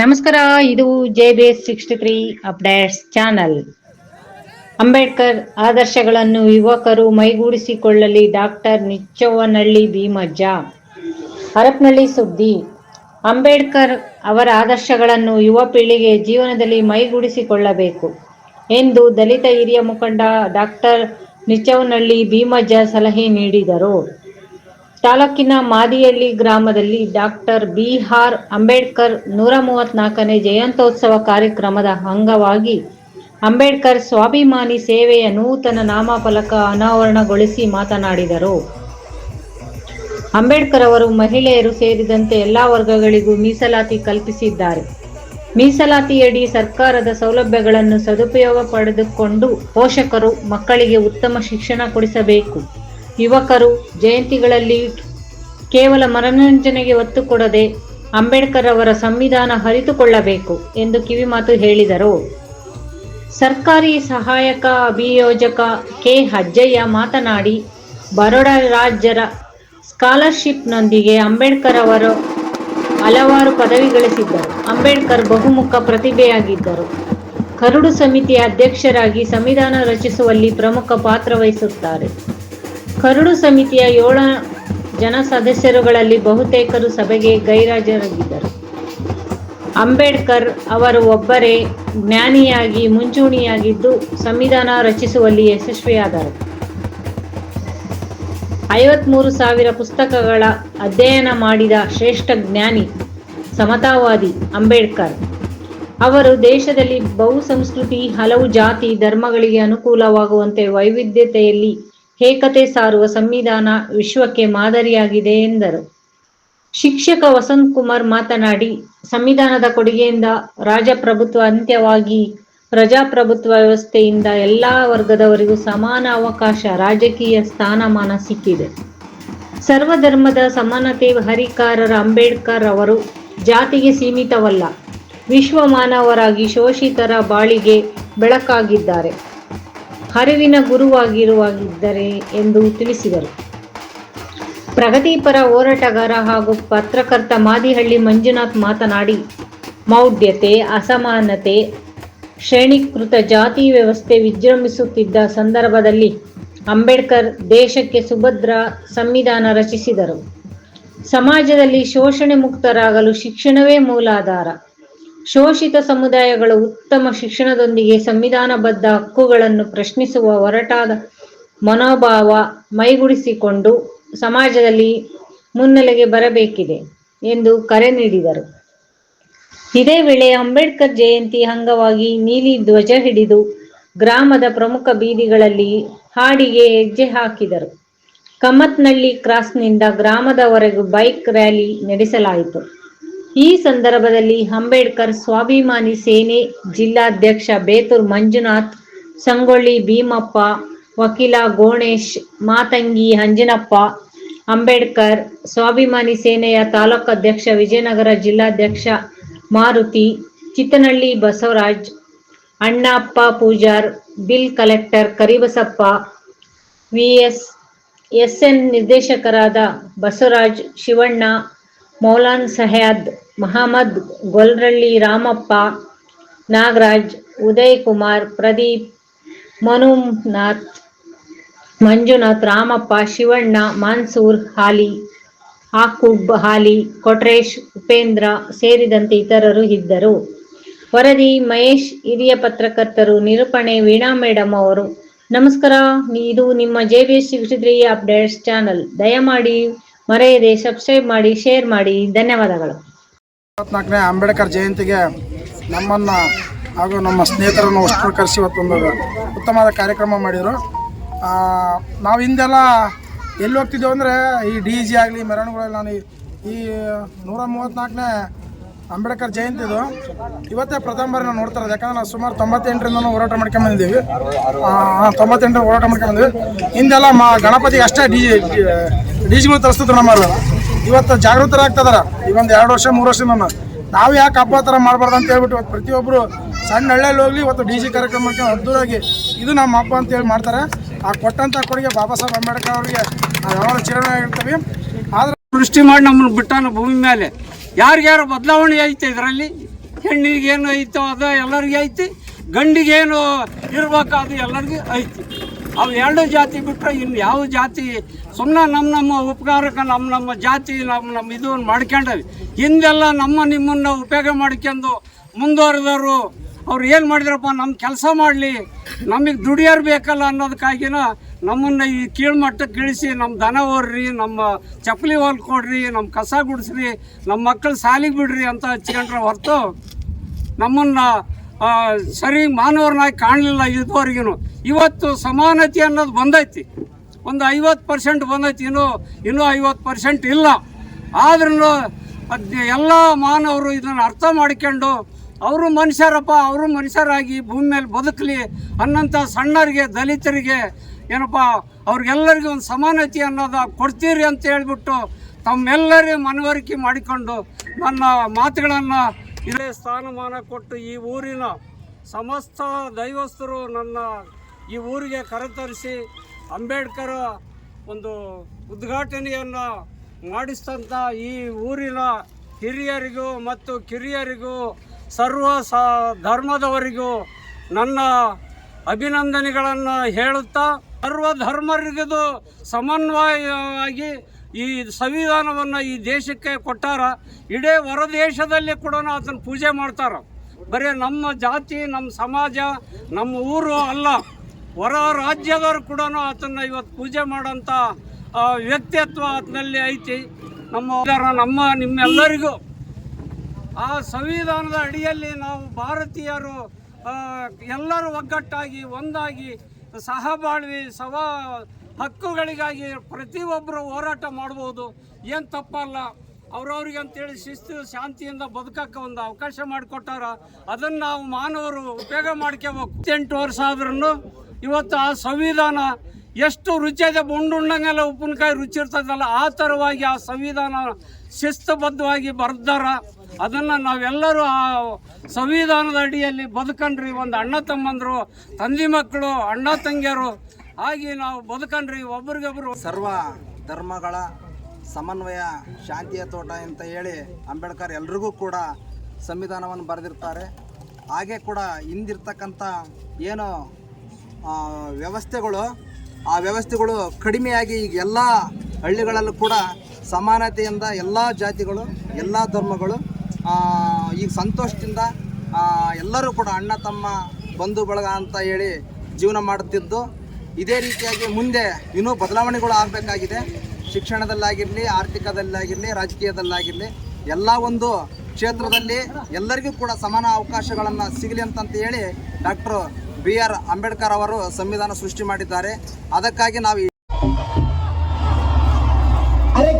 ನಮಸ್ಕಾರ, ಇದು J B S sixty three updates channel. Ambedkar ಆದರ್ಶಗಳನ್ನು ಯುವಕರು ಮೈಗೂಡಿಸಿಕೊಳ್ಳಲಿ, ಡಾಕ್ಟರ್ ನಿಚ್ಚವ್ವನಹಳ್ಳಿ ಭೀಮಜ್ಜ. ಹರಪನಹಳ್ಳಿ ಸುದ್ದಿ, ಅಂಬೇಡ್ಕರ್ ಅವರ ಆದರ್ಶಗಳನ್ನು ಯುವ ಪೀಳಿಗೆ ಜೀವನದಲ್ಲಿ ಮೈಗೂಡಿಸಿಕೊಳ್ಳಬೇಕು ಎಂದು ದಲಿತ ಹಿರಿಯ ಮುಖಂಡ ಡಾಕ್ಟರ್ ನಿಚ್ಚವ್ವನಹಳ್ಳಿ ಭೀಮಜ್ಜ ಸಲಹೆ ನೀಡಿದರು. ತಾಲೂಕಿನ ಮಾದಿಯಳ್ಳಿ ಗ್ರಾಮದಲ್ಲಿ ಡಾಕ್ಟರ್ ಬಿಆರ್ ಅಂಬೇಡ್ಕರ್ ನೂರ ಮೂವತ್ನಾಲ್ಕನೇ ಜಯಂತ್ಯೋತ್ಸವ ಕಾರ್ಯಕ್ರಮದ ಅಂಗವಾಗಿ ಅಂಬೇಡ್ಕರ್ ಸ್ವಾಭಿಮಾನಿ ಸೇವೆಯ ನೂತನ ನಾಮಫಲಕ ಅನಾವರಣಗೊಳಿಸಿ ಮಾತನಾಡಿದರು. ಅಂಬೇಡ್ಕರ್ ಅವರು ಮಹಿಳೆಯರು ಸೇರಿದಂತೆ ಎಲ್ಲ ವರ್ಗಗಳಿಗೂ ಮೀಸಲಾತಿ ಕಲ್ಪಿಸಿದ್ದಾರೆ. ಮೀಸಲಾತಿಯಡಿ ಸರ್ಕಾರದ ಸೌಲಭ್ಯಗಳನ್ನು ಸದುಪಯೋಗ ಪಡೆದುಕೊಂಡು ಪೋಷಕರು ಮಕ್ಕಳಿಗೆ ಉತ್ತಮ ಶಿಕ್ಷಣ ಕೊಡಿಸಬೇಕು. ಯುವಕರು ಜಯಂತಿಗಳಲ್ಲಿ ಕೇವಲ ಮನರಂಜನೆಗೆ ಒತ್ತು ಕೊಡದೆ ಅಂಬೇಡ್ಕರ್ ಅವರ ಸಂವಿಧಾನ ಹರಿತುಕೊಳ್ಳಬೇಕು ಎಂದು ಕಿವಿಮಾತು ಹೇಳಿದರು. ಸರ್ಕಾರಿ ಸಹಾಯಕ ಅಭಿಯೋಜಕ ಕೆ. ಅಜ್ಜಯ್ಯ ಮಾತನಾಡಿ, ಬರೋಡ ರಾಜ್ಯರ ಸ್ಕಾಲರ್ಶಿಪ್ನೊಂದಿಗೆ ಅಂಬೇಡ್ಕರ್ ಅವರು ಹಲವಾರು ಪದವಿ ಗಳಿಸಿದ್ದರು. ಅಂಬೇಡ್ಕರ್ ಬಹುಮುಖ ಪ್ರತಿಭೆಯಾಗಿದ್ದರು. ಕರುಡು ಸಮಿತಿಯ ಅಧ್ಯಕ್ಷರಾಗಿ ಸಂವಿಧಾನ ರಚಿಸುವಲ್ಲಿ ಪ್ರಮುಖ ಪಾತ್ರ ವಹಿಸುತ್ತಾರೆ. ಕರಡು ಸಮಿತಿಯ ಏಳ ಜನ ಸದಸ್ಯರುಗಳಲ್ಲಿ ಬಹುತೇಕರು ಸಭೆಗೆ ಗೈರಾಜರಾಗಿದ್ದರು. ಅಂಬೇಡ್ಕರ್ ಅವರು ಒಬ್ಬರೇ ಜ್ಞಾನಿಯಾಗಿ, ಮುಂಚೂಣಿಯಾಗಿದ್ದು ಸಂವಿಧಾನ ರಚಿಸುವಲ್ಲಿ ಯಶಸ್ವಿಯಾದರು. ಐವತ್ಮೂರು ಸಾವಿರ ಪುಸ್ತಕಗಳ ಅಧ್ಯಯನ ಮಾಡಿದ ಶ್ರೇಷ್ಠ ಜ್ಞಾನಿ, ಸಮತಾವಾದಿ ಅಂಬೇಡ್ಕರ್. ಅವರು ದೇಶದಲ್ಲಿ ಬಹುಸಂಸ್ಕೃತಿ, ಹಲವು ಜಾತಿ, ಧರ್ಮಗಳಿಗೆ ಅನುಕೂಲವಾಗುವಂತೆ ವೈವಿಧ್ಯತೆಯಲ್ಲಿ ಏಕತೆ ಸಾರುವ ಸಂವಿಧಾನ ವಿಶ್ವಕ್ಕೆ ಮಾದರಿಯಾಗಿದೆ ಎಂದರು. ಶಿಕ್ಷಕ ವಸಂತ್ ಕುಮಾರ್ ಮಾತನಾಡಿ, ಸಂವಿಧಾನದ ಕೊಡುಗೆಯಿಂದ ರಾಜಪ್ರಭುತ್ವ ಅಂತ್ಯವಾಗಿ ಪ್ರಜಾಪ್ರಭುತ್ವ ವ್ಯವಸ್ಥೆಯಿಂದ ಎಲ್ಲಾ ವರ್ಗದವರಿಗೂ ಸಮಾನ ಅವಕಾಶ, ರಾಜಕೀಯ ಸ್ಥಾನಮಾನ ಸಿಕ್ಕಿದೆ. ಸರ್ವಧರ್ಮದ ಸಮಾನತೆ ಹರಿಕಾರರ ಅಂಬೇಡ್ಕರ್ ಅವರು ಜಾತಿಗೆ ಸೀಮಿತವಲ್ಲ ವಿಶ್ವ ಮಾನವರಾಗಿ ಶೋಷಿತರ ಬಾಳಿಗೆ ಬೆಳಕಾಗಿದ್ದಾರೆ. ಹರಿವಿನ ಗುರುವಾಗಿರುವಾಗಿದ್ದರೆ ಎಂದು ತಿಳಿಸಿದರು. ಪ್ರಗತಿಪರ ಹೋರಾಟಗಾರ ಹಾಗೂ ಪತ್ರಕರ್ತ ಮಾದಿಹಳ್ಳಿ ಮಂಜುನಾಥ್ ಮಾತನಾಡಿ, ಮೌಢ್ಯತೆ, ಅಸಮಾನತೆ, ಶ್ರೇಣೀಕೃತ ಜಾತಿ ವ್ಯವಸ್ಥೆ ವಿಜೃಂಭಿಸುತ್ತಿದ್ದ ಸಂದರ್ಭದಲ್ಲಿ ಅಂಬೇಡ್ಕರ್ ದೇಶಕ್ಕೆ ಸುಭದ್ರ ಸಂವಿಧಾನ ರಚಿಸಿದರು. ಸಮಾಜದಲ್ಲಿ ಶೋಷಣೆ ಮುಕ್ತರಾಗಲು ಶಿಕ್ಷಣವೇ ಮೂಲಾಧಾರ. ಶೋಷಿತ ಸಮುದಾಯಗಳು ಉತ್ತಮ ಶಿಕ್ಷಣದೊಂದಿಗೆ ಸಂವಿಧಾನಬದ್ಧ ಹಕ್ಕುಗಳನ್ನು ಪ್ರಶ್ನಿಸುವ ಹೊರಟಾದ ಮನೋಭಾವ ಮೈಗೂಡಿಸಿಕೊಂಡು ಸಮಾಜದಲ್ಲಿ ಮುನ್ನೆಲೆಗೆ ಬರಬೇಕಿದೆ ಎಂದು ಕರೆ ನೀಡಿದರು. ಇದೇ ವೇಳೆ ಅಂಬೇಡ್ಕರ್ ಜಯಂತಿ ಅಂಗವಾಗಿ ನೀಲಿ ಧ್ವಜ ಹಿಡಿದು ಗ್ರಾಮದ ಪ್ರಮುಖ ಬೀದಿಗಳಲ್ಲಿ ಹಾಡಿಗೆ ಹೆಜ್ಜೆ ಹಾಕಿದರು. ಕಮ್ಮತ್ನಳ್ಳಿ ಕ್ರಾಸ್ನಿಂದ ಗ್ರಾಮದವರೆಗೂ ಬೈಕ್ ರ್ಯಾಲಿ ನಡೆಸಲಾಯಿತು. ಈ ಸಂದರ್ಭದಲ್ಲಿ ಅಂಬೇಡ್ಕರ್ ಸ್ವಾಭಿಮಾನಿ ಸೇನೆ ಜಿಲ್ಲಾಧ್ಯಕ್ಷ ಬೇತೂರ್ ಮಂಜುನಾಥ್, ಸಂಗೊಳ್ಳಿ ಭೀಮಪ್ಪ, ವಕೀಲ ಗೋಣೇಶ್, ಮಾತಂಗಿ ಅಂಜನಪ್ಪ, ಅಂಬೇಡ್ಕರ್ ಸ್ವಾಭಿಮಾನಿ ಸೇನೆಯ ತಾಲೂಕು ಅಧ್ಯಕ್ಷ ವಿಜಯನಗರ ಜಿಲ್ಲಾಧ್ಯಕ್ಷ Maruti, Chittanahalli Basavaraj, Annappa Pujar, bill collector Karibasappa, VS, SN ನಿರ್ದೇಶಕರಾದ ಬಸವರಾಜ್ ಶಿವಣ್ಣ, ಮೌಲಾನ್ ಸಹ್ಯಾದ್ ಮಹಮ್ಮದ್ ಗೊಲ್ರಳ್ಳಿ ರಾಮಪ್ಪ, ನಾಗರಾಜ್ ಉದಯ್ ಕುಮಾರ್ ಪ್ರದೀಪ್, ಮನುನಾಥ್, ಮಂಜುನಾಥ್, ರಾಮಪ್ಪ, ಶಿವಣ್ಣ, ಮಾನ್ಸೂರ್, ಹಾಲಿ, ಆಕುಬ್, ಹಾಲಿ, ಕೊಟ್ರೇಶ್, ಉಪೇಂದ್ರ ಸೇರಿದಂತೆ ಇತರರು ಇದ್ದರು. ವರದಿ, ಮಹೇಶ್, ಹಿರಿಯ ಪತ್ರಕರ್ತರು, ನಿರೂಪಣೆ, ವೀಣಾ ಮೇಡಮ್ ಅವರು. ನಮಸ್ಕಾರ, ಇದು ನಿಮ್ಮ J B S sixty updates channel. ದಯಮಾಡಿ ಮರೆಯದೆ ಸಬ್ಸ್ಕ್ರೈಬ್ ಮಾಡಿ, ಶೇರ್ ಮಾಡಿ. ಧನ್ಯವಾದಗಳು. ಇಪ್ಪತ್ನಾಲ್ಕನೇ ಅಂಬೇಡ್ಕರ್ ಜಯಂತಿಗೆ ನಮ್ಮನ್ನು ಹಾಗೂ ನಮ್ಮ ಸ್ನೇಹಿತರನ್ನು ಅಷ್ಟು ಕರೆಸಿ ಇವತ್ತೊಂದು ಉತ್ತಮವಾದ ಕಾರ್ಯಕ್ರಮ ಮಾಡಿದರು. ನಾವು ಹಿಂದೆಲ್ಲ ಎಲ್ಲಿ ಹೋಗ್ತಿದ್ದೆವು ಅಂದರೆ ಈ ಡಿ ಜಿ ಆಗಲಿ, ಮೆರವಣಿಗೆಗಳಲ್ಲಿ ನಾನು ಈ- ನೂರ ಮೂವತ್ತ್ನಾಲ್ಕನೇ ಅಂಬೇಡ್ಕರ್ ಜಯಂತಿದು ಇವತ್ತೇ ಪ್ರಥಮ ಬಾರಿ ನಾವು ನೋಡ್ತಾ ಇರೋದು. ಯಾಕಂದ್ರೆ ನಾವು ಸುಮಾರು ತೊಂಬತ್ತೆಂಟರಿಂದ ಹೋರಾಟ ಮಾಡ್ಕೊಂಬಂದಿದ್ದೀವಿ ತೊಂಬತ್ತೆಂಟರಿಂದ ಹೋರಾಟ ಮಾಡ್ಕೊಂಬಂದಿವಿ ಹಿಂದೆಲ್ಲ ಮಾ ಗಣಪತಿಗೆ ಅಷ್ಟೇ ಡಿ ಡಿ ಜಿಗಳು ತರಿಸ್ತಿದ್ರು ನಮ್ಮವರು ಇವತ್ತು ಜಾಗೃತರಾಗ್ತದಾರ. ಈ ಒಂದು ಎರಡು ವರ್ಷ, ಮೂರು ವರ್ಷದಿಂದ ನಾವು ಯಾಕೆ ಹಬ್ಬ ಥರ ಮಾಡಬಾರ್ದು ಅಂತ ಹೇಳ್ಬಿಟ್ಟು ಇವತ್ತು ಪ್ರತಿಯೊಬ್ಬರು ಸಣ್ಣ ಹಳ್ಳಿಯಲ್ಲಿ ಹೋಗ್ಲಿ, ಇವತ್ತು ಡಿ ಜಿ ಕಾರ್ಯಕ್ರಮ ಮಾಡ್ಕೊಂಡು ಅದ್ದೂರಾಗಿ ಇದು ನಮ್ಮ ಹಬ್ಬ ಅಂತ ಹೇಳಿ ಮಾಡ್ತಾರೆ. ಆ ಕೊಟ್ಟಂಥ ಕೊಡುಗೆ ಬಾಬಾ ಸಾಹೇಬ್ ಅಂಬೇಡ್ಕರ್ ಅವರಿಗೆ ನಾವು ಯಾವಾಗ ಚಿರಣ ಇರ್ತೀವಿ ಆದ್ರೆ ಸೃಷ್ಟಿ ಮಾಡಿ ನಮ್ಮನ್ನು ಬಿಟ್ಟಾನ ಭೂಮಿ ಮೇಲೆ. ಯಾರಿಗ್ಯಾರು ಬದಲಾವಣೆ ಐತೆ ಇದರಲ್ಲಿ? ಹೆಣ್ಣಿಗೆ ಏನು ಐತೋ ಅದು ಎಲ್ಲರಿಗೂ ಐತಿ. ಗಂಡಿಗೇನು ಇರಬೇಕು ಅದು ಎಲ್ಲರಿಗೂ ಐತಿ. ಅವು ಎರಡು ಜಾತಿ ಬಿಟ್ಟರೆ ಇನ್ನು ಯಾವ ಜಾತಿ ಸುಮ್ಮನೆ ನಮ್ಮ ನಮ್ಮ ಉಪಕಾರಕ್ಕೆ ನಮ್ಮ ನಮ್ಮ ಜಾತಿ ನಮ್ಮ ನಮ್ಮ ಇದು ಮಾಡ್ಕೊಂಡವಿ. ಹಿಂದೆಲ್ಲ ನಮ್ಮ ನಿಮ್ಮನ್ನು ಉಪಯೋಗ ಮಾಡ್ಕೊಂಡು ಮುಂದುವರೆದವರು ಅವ್ರು ಏನು ಮಾಡಿದ್ರಪ್ಪ ನಮ್ಮ ಕೆಲಸ ಮಾಡಲಿ, ನಮಗೆ ದುಡಿಯೋರು ಬೇಕಲ್ಲ ಅನ್ನೋದಕ್ಕಾಗಿನ ನಮ್ಮನ್ನು ಈ ಕೀಳ್ಮಟ್ಟಕ್ಕೆ ಇಳಿಸಿ ನಮ್ಮ ದನ ಓರ್ರಿ ನಮ್ಮ ಚಪ್ಪಲಿ ಕೊಡ್ರಿ ನಮ್ಮ ಕಸ ಗುಡಿಸ್ರಿ ನಮ್ಮ ಮಕ್ಕಳು ಸಾಲಿಗೆ ಬಿಡ್ರಿ ಅಂತ ಹಚ್ಕೊಂಡ್ರೆ ಹೊರತು ನಮ್ಮನ್ನು ಸರಿ ಮಾನವರನ್ನಾಗಿ ಕಾಣಲಿಲ್ಲ ಇದುವರೆಗೂ ಇವತ್ತು ಸಮಾನತೆ ಅನ್ನೋದು ಬಂದೈತಿ. ಒಂದು ಐವತ್ತು ಪರ್ಸೆಂಟ್ ಬಂದೈತಿ. ಇನ್ನೂ ಇನ್ನೂ ಐವತ್ತು ಪರ್ಸೆಂಟ್ ಇಲ್ಲ. ಆದ್ರೂ ಅದ್ ಎಲ್ಲ ಮಾನವರು ಇದನ್ನು ಅರ್ಥ ಮಾಡ್ಕೊಂಡು, ಅವರು ಮನುಷ್ಯರಪ್ಪ, ಅವರು ಮನುಷ್ಯರಾಗಿ ಭೂಮಿ ಮೇಲೆ ಬದುಕಲಿ ಅನ್ನೋಂಥ ಸಣ್ಣರಿಗೆ, ದಲಿತರಿಗೆ ಏನಪ್ಪ, ಅವ್ರಿಗೆಲ್ಲರಿಗೂ ಒಂದು ಸಮಾನತೆ ಅನ್ನೋದು ಕೊಡ್ತೀರಿ ಅಂತ ಹೇಳ್ಬಿಟ್ಟು ತಮ್ಮೆಲ್ಲರಿಗೂ ಮನವರಿಕೆ ಮಾಡಿಕೊಂಡು ನನ್ನ ಮಾತುಗಳನ್ನು ಇದೇ ಸ್ಥಾನಮಾನ ಕೊಟ್ಟು ಈ ಊರಿನ ಸಮಸ್ತ ದೈವಸ್ಥರು ನನ್ನ ಈ ಊರಿಗೆ ಕರೆತರಿಸಿ ಅಂಬೇಡ್ಕರ್ ಒಂದು ಉದ್ಘಾಟನೆಯನ್ನು ಮಾಡಿಸಿದಂಥ ಈ ಊರಿನ ಹಿರಿಯರಿಗೂ ಮತ್ತು ಕಿರಿಯರಿಗೂ, ಸರ್ವ ಸ ಧರ್ಮದವರಿಗೂ ನನ್ನ ಅಭಿನಂದನೆಗಳನ್ನು ಹೇಳುತ್ತಾ, ಸರ್ವ ಧರ್ಮರಿಗೂ ಸಮನ್ವಯವಾಗಿ ಈ ಸಂವಿಧಾನವನ್ನು ಈ ದೇಶಕ್ಕೆ ಕೊಟ್ಟಾರ, ಇಡೀ ಹೊರ ದೇಶದಲ್ಲಿ ಕೂಡ ಅದನ್ನು ಪೂಜೆ ಮಾಡ್ತಾರ. ಬರೀ ನಮ್ಮ ಜಾತಿ, ನಮ್ಮ ಸಮಾಜ, ನಮ್ಮ ಊರು ಅಲ್ಲ. ಹೊರ ರಾಜ್ಯದವರು ಕೂಡ ಆತನ ಇವತ್ತು ಪೂಜೆ ಮಾಡೋಂಥ ವ್ಯಕ್ತಿತ್ವ ಆತನಲ್ಲಿ ಐತಿ. ನಮ್ಮ ನಮ್ಮ ನಿಮ್ಮೆಲ್ಲರಿಗೂ. ಆ ಸಂವಿಧಾನದ ಅಡಿಯಲ್ಲಿ ನಾವು ಭಾರತೀಯರು ಎಲ್ಲರೂ ಒಗ್ಗಟ್ಟಾಗಿ, ಒಂದಾಗಿ ಸಹಬಾಳ್ವಿ, ಸವ ಹಕ್ಕುಗಳಿಗಾಗಿ ಪ್ರತಿಯೊಬ್ಬರು ಹೋರಾಟ ಮಾಡ್ಬೋದು. ಏನು ತಪ್ಪಲ್ಲ. ಅವ್ರವ್ರಿಗೆ ಅಂತೇಳಿ ಶಿಸ್ತು, ಶಾಂತಿಯಿಂದ ಬದುಕಕ್ಕೆ ಒಂದು ಅವಕಾಶ ಮಾಡಿಕೊಟ್ಟಾರ. ಅದನ್ನು ನಾವು ಮಾನವರು ಉಪಯೋಗ ಮಾಡ್ಕೋಬೇಕು. ಎಂಟು ವರ್ಷ ಆದ್ರೂ ಇವತ್ತು ಆ ಸಂವಿಧಾನ ಎಷ್ಟು ರುಚಿಯಾದ ಉಂಡುಂಡಂಗೆಲ್ಲ ಉಪ್ಪಿನಕಾಯಿ ರುಚಿ ಇರ್ತದಲ್ಲ, ಆ ಥರವಾಗಿ ಆ ಸಂವಿಧಾನ ಶಿಸ್ತುಬದ್ಧವಾಗಿ ಬರ್ದಾರ. ಅದನ್ನು ನಾವೆಲ್ಲರೂ ಆ ಸಂವಿಧಾನದ ಅಡಿಯಲ್ಲಿ ಬದುಕಂಡ್ರಿ. ಒಂದು ಅಣ್ಣ ತಮ್ಮಂದರು, ತಂದೆ ಮಕ್ಕಳು, ಅಣ್ಣ ತಂಗಿಯರು ಆಗಿ ನಾವು ಬದುಕಂಡ್ರಿ ಒಬ್ರಿಗೊಬ್ರು ಸರ್ವ ಧರ್ಮಗಳ ಸಮನ್ವಯ, ಶಾಂತಿಯ ತೋಟ ಅಂತ ಹೇಳಿ ಅಂಬೇಡ್ಕರ್ ಎಲ್ರಿಗೂ ಕೂಡ ಸಂವಿಧಾನವನ್ನು ಬರೆದಿರ್ತಾರೆ. ಹಾಗೆ ಕೂಡ ಹಿಂದಿರ್ತಕ್ಕಂಥ ಏನು ವ್ಯವಸ್ಥೆಗಳು, ಆ ವ್ಯವಸ್ಥೆಗಳು ಕಡಿಮೆಯಾಗಿ ಈಗ ಎಲ್ಲ ಹಳ್ಳಿಗಳಲ್ಲೂ ಕೂಡ ಸಮಾನತೆಯಿಂದ ಎಲ್ಲ ಜಾತಿಗಳು, ಎಲ್ಲ ಧರ್ಮಗಳು ಈಗ ಸಂತೋಷದಿಂದ ಎಲ್ಲರೂ ಕೂಡ ಅಣ್ಣ ತಮ್ಮ ಬಂಧು ಬಳಗ ಅಂತ ಹೇಳಿ ಜೀವನ ಮಾಡುತ್ತಿದ್ದು. ಇದೇ ರೀತಿಯಾಗಿ ಮುಂದೆ ಇನ್ನೂ ಬದಲಾವಣೆಗಳು ಆಗಬೇಕಾಗಿದೆ. ಶಿಕ್ಷಣದಲ್ಲಾಗಿರಲಿ, ಆರ್ಥಿಕದಲ್ಲಾಗಿರಲಿ, ರಾಜಕೀಯದಲ್ಲಾಗಿರಲಿ, ಎಲ್ಲ ಒಂದು ಕ್ಷೇತ್ರದಲ್ಲಿ ಎಲ್ಲರಿಗೂ ಕೂಡ ಸಮಾನ ಅವಕಾಶಗಳನ್ನು ಸಿಗಲಿ ಅಂತಂತ ಹೇಳಿ ಡಾಕ್ಟರ್ ಬಿ ಆರ್ ಅಂಬೇಡ್ಕರ್ ಅವರು ಸಂವಿಧಾನ ಸೃಷ್ಟಿ ಮಾಡಿದ್ದಾರೆ. ಅದಕ್ಕಾಗಿ ನಾವು ಅರೆ